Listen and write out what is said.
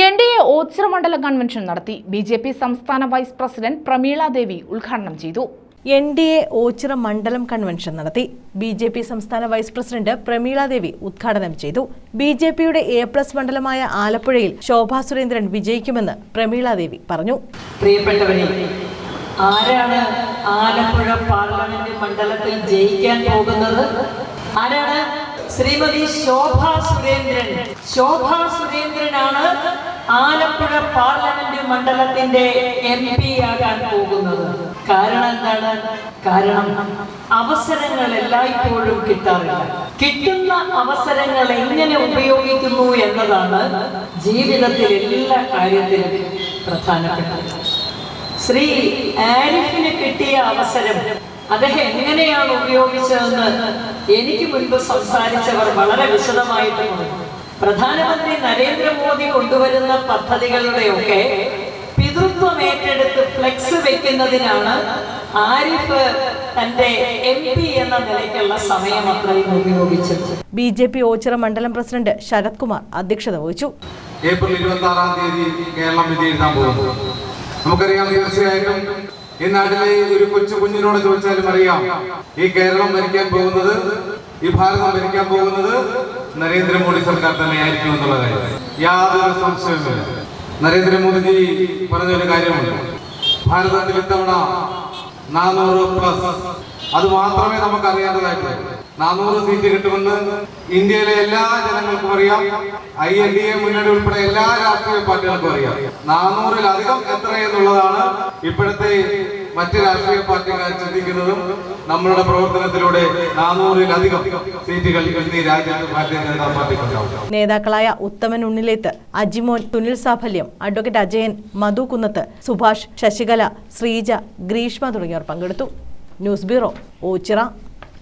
N D A Ochira മണ്ഡലം convention നടത്തി B J P സംസ്ഥാന വൈസ് പ്രസിഡന്റ് പ്രമീള ദേവി ഉദ്ഘാടനം ചെയ്തു. എൻ ഡി എ ഓച്ചിറ മണ്ഡലം കൺവെൻഷൻ നടത്തി ബി ജെ പി സംസ്ഥാന വൈസ് പ്രസിഡന്റ് പ്രമീള ദേവി ഉദ്ഘാടനം ചെയ്തു. ബി ജെ പിയുടെ എ പ്ലസ് മണ്ഡലമായ ആലപ്പുഴയിൽ ശോഭാ സുരേന്ദ്രൻ വിജയിക്കുമെന്ന് പ്രമീള ദേവി പറഞ്ഞു. പ്രിയപ്പെട്ടവരെ ആരാണ് ആലപ്പുഴ പാർലമെന്റ് മണ്ഡലത്തിൽ ജയിക്കാൻ പോകുന്നത്? ആരാണ് ശ്രീമതി ശോഭ സുരേന്ദ്രൻ. ശോഭ സുരേന്ദ്രനാണ് ആലപ്പുഴ പാർലമെന്റ് മണ്ഡലത്തിന്റെ എം പി ആകാൻ പോകുന്നത്. കാരണം എന്താണ്? കാരണം അവസരങ്ങൾ എല്ലായ്പ്പോഴും കിട്ടാറില്ല. കിട്ടുന്ന അവസരങ്ങൾ എങ്ങനെ ഉപയോഗിക്കുന്നു എന്നതാണ് ജീവിതത്തിൽ എല്ലാ കാര്യത്തിലും പ്രധാനപ്പെട്ടത്. ശ്രീ ആരിഫിന് കിട്ടിയ അവസരം അദ്ദേഹം എങ്ങനെയാണ് ഉപയോഗിച്ചതെന്ന് എനിക്ക് മുൻപ് സംസാരിച്ചവർ വളരെ വിശദമായിട്ട് പ്രധാനമന്ത്രി നരേന്ദ്രമോദി കൊണ്ടുവരുന്ന പദ്ധതികളുടെയൊക്കെ പിതൃത്വം ഏറ്റെടുത്ത് ഫ്ലെക്സ് വെക്കുന്നതിനാണ് ആരിഫ് തന്റെ എം പി എന്ന നിലയ്ക്കുള്ള സമയം അത്രയും ഉപയോഗിച്ചത്. ബി ജെ പി ഓച്ചിറ മണ്ഡലം പ്രസിഡന്റ് ശരത് കുമാർ അധ്യക്ഷത വഹിച്ചു. ഏപ്രിൽ ഇരുപത്തി ആറാം തീയതി കേരളം വിധി എഴുതാൻ പോകുന്നു. നമുക്കറിയാം തീർച്ചയായിട്ടും ഈ നാട്ടിലെ ഒരു കൊച്ചു കുഞ്ഞിനോട് ചോദിച്ചാലും അറിയാം. ഈ കേരളം ഭരിക്കാൻ പോകുന്നത് ഈ ഭാരതം ഭരിക്കാൻ പോകുന്നത് നരേന്ദ്രമോദി സർക്കാർ തന്നെയായിരിക്കും എന്നുള്ള കാര്യം. യാതൊരു സംശയവുമില്ല. നരേന്ദ്രമോദിജി പറഞ്ഞൊരു കാര്യമുണ്ട്. ഭാരതത്തിൽ ഇത്തവണ നാനൂറ് പ്ലസ് അത് മാത്രമേ നമുക്ക് അറിയേണ്ടതായിട്ടുള്ളൂ നാനൂറ് സീറ്റ് കിട്ടുമെന്ന് ഇന്ത്യയിലെ എല്ലാ ജനങ്ങൾക്കും അറിയാം. ഐ എൻ ഡി എ മുന്നണി ഉൾപ്പെടെ എല്ലാ രാഷ്ട്രീയ പാർട്ടികൾക്കും അറിയാം. നാനൂറിലധികം എത്ര എന്നുള്ളതാണ് ഇപ്പോഴത്തെ മറ്റ് രാഷ്ട്രീയ പാർട്ടിക്കാർ ചിന്തിക്കുന്നതും നമ്മളുടെ പ്രവർത്തനത്തിലൂടെ നാനൂറിലധികം സീറ്റുകൾ ഇന്ന് ഈ രാജ്യത്ത് ഭാരതീയ ജനതാ പാർട്ടിക്കുണ്ടാവും നേതാക്കളായ ഉത്തമൻ ഉണ്ണിലേത്ത് അജിമോൻ സുനിൽ സാഫല്യം അഡ്വക്കേറ്റ് അജയൻ മധു കുന്നത്ത് സുഭാഷ് ശശികല ശ്രീജ ഗ്രീഷ്മ തുടങ്ങിയവർ പങ്കെടുത്തു. News bureau Ochira.